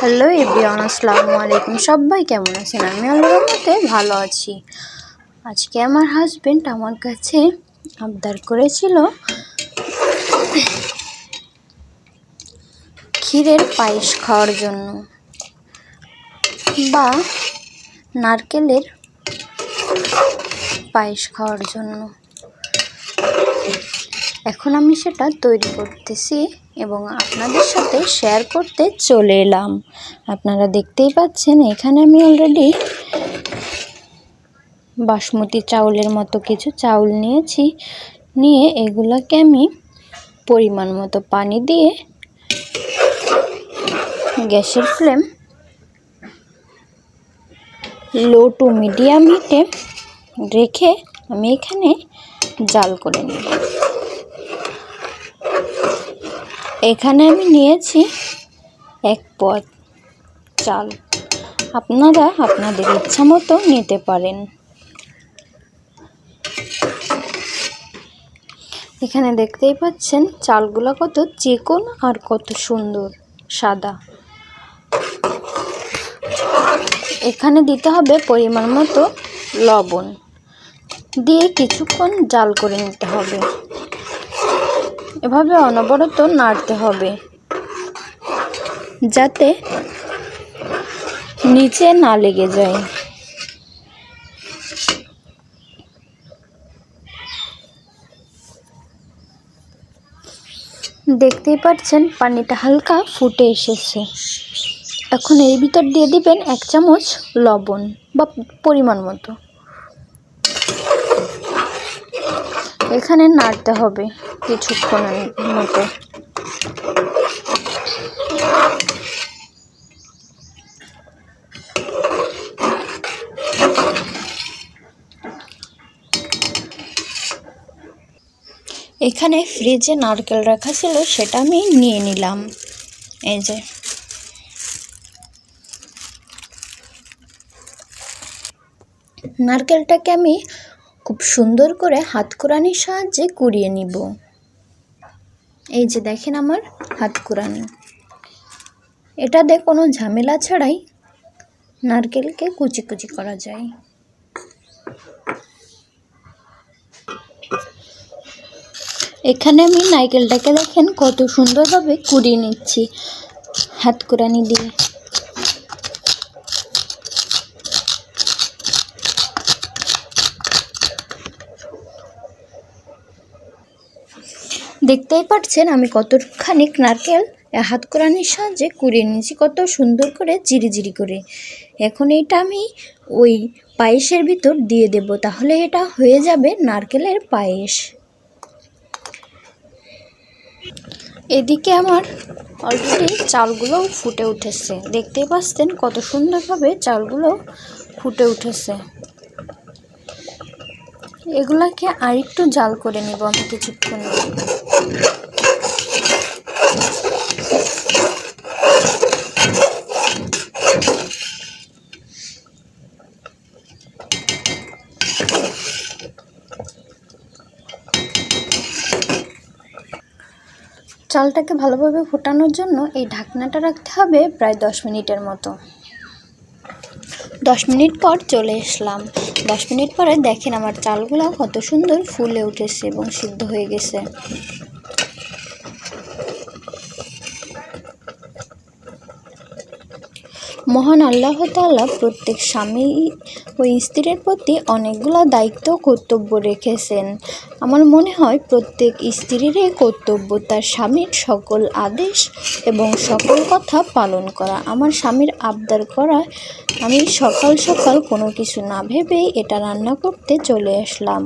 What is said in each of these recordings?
Hello everyone, আসসালামু আলাইকুম। সবাই কেমন আছেন? আমি আল্লাহর মতে ভালো আছি। আজকে আমার হাজবেন্ড আমার কাছে আবদার করেছিল ক্ষীরের পায়েস খাওয়ার জন্য বা নারকেলের পায়েস খাওয়ার জন্য। এখন আমি সেটা তৈরি করতেছি। এবং আপনাদের সাথে শেয়ার করতে চলে এলাম। আপনারা দেখতেই পাচ্ছেন, এখানে আমি অলরেডি বাসমতি চাউলের মতো কিছু চাউল নিয়েছি। নিয়ে এগুলোকে আমি পরিমাণ মতো পানি দিয়ে গ্যাসের ফ্লেম লো টু মিডিয়াম হিটে রেখে আমি এখানে জাল করে নিই এখানে আমি নিয়েছি এক পদ চাল। আপনারা আপনাদের ইচ্ছা মতো নিতে পারেন। এখানে দেখতেই পাচ্ছেন চালগুলো কত চিকন আর কত সুন্দর, সাদা। এখানে দিতে হবে পরিমাণ মতো লবণ। দিয়ে কিছুক্ষণ জাল করে নিতে হবে। এভাবে অনবরত নাড়তে হবে। যাতে নিচে না লেগে যায়। দেখতেই পাচ্ছেন, পানিটা হালকা ফুটে এসেছে। এখন এর ভিতর দিয়ে দিবেন এক চামচ লবণ বা পরিমাণ মতো। এখানে নাড়তে হবে কিছুক্ষণের মতো। এখানে ফ্রিজে নারকেল রাখা ছিল, সেটা আমি নিয়ে নিলাম। এই যে। নারকেলটাকে আমি খুব সুন্দর করে হাত কোরানির সাহায্যে কুড়িয়ে নিব। এই যে দেখেন আমার হাত কোরানি এটাতে কোনো ঝামেলা ছাড়াই নারকেলকে কুচি কুচি করা যায়। এখানে আমি নারকেলটাকে দেখেন কত সুন্দরভাবে কুড়িয়ে নিচ্ছি হাত কোরানি দিয়ে। দেখতেই পাচ্ছেন আমি কতখানি নারকেল হাত কোরানির সাহায্যে কুড়িয়ে নিয়েছি, কত সুন্দর করে জিরি জিরি করে। এখন এটা আমি ওই পায়েসের ভিতর দিয়ে দেব, তাহলে এটা হয়ে যাবে নারকেলের পায়েস। এদিকে আমার অলরেডি চালগুলো ফুটে উঠেছে, দেখতেই পাচ্ছেন কত সুন্দরভাবে চালগুলো ফুটে উঠেছে। এগুলাকে আরেকটু জাল করে নিব আমি কিছুক্ষণ। চালটাকে ভালোভাবে ফোটানোর জন্য এই ঢাকনাটা রাখতে হবে প্রায় দশ মিনিটের মতো। দশ মিনিট পর চলে এসলাম। দশ মিনিট পরে দেখেন আমার চালগুলো কত সুন্দর ফুলে উঠেছে এবং সিদ্ধ হয়ে গেছে। মহান আল্লাহ তাল্লাহ প্রত্যেক স্বামী ও স্ত্রীর প্রতি অনেকগুলো দায়িত্ব কর্তব্য রেখেছেন। আমার মনে হয় প্রত্যেক স্ত্রীরই কর্তব্য তার স্বামীর সকল আদেশ এবং সকল কথা পালন করা। আমার স্বামীর আবদার করা, আমি সকাল সকাল কোনো কিছু না ভেবেই এটা রান্না করতে চলে আসলাম।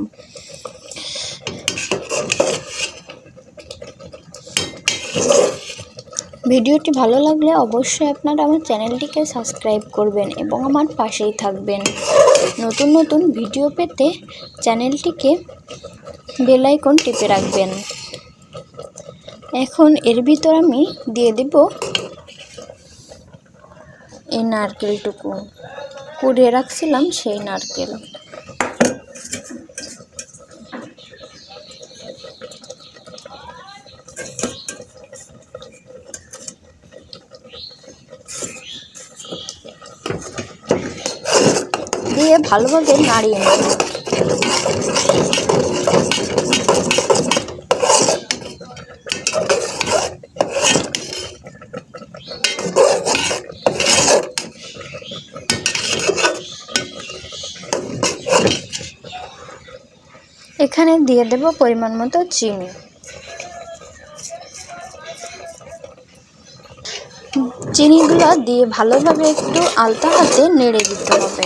ভিডিওটি ভালো লাগলে অবশ্যই আপনারা আমার চ্যানেলটিকে সাবস্ক্রাইব করবেন এবং আমার পাশেই থাকবেন। নতুন নতুন ভিডিও পেতে চ্যানেলটিকে বেল আইকন টিপে রাখবেন। এখন এর ভিতর আমি দিয়ে দেব এই নারকেলটুকু। কুড়িয়ে রাখছিলাম সেই নারকেল। দিয়ে ভালোভাবে নাড়িয়ে নেব। এখানে দিয়ে দেব পরিমাণ মতো চিনি। চিনিগুলো দিয়ে ভালোভাবে একটু আলতা হাতে নেড়ে দিতে হবে।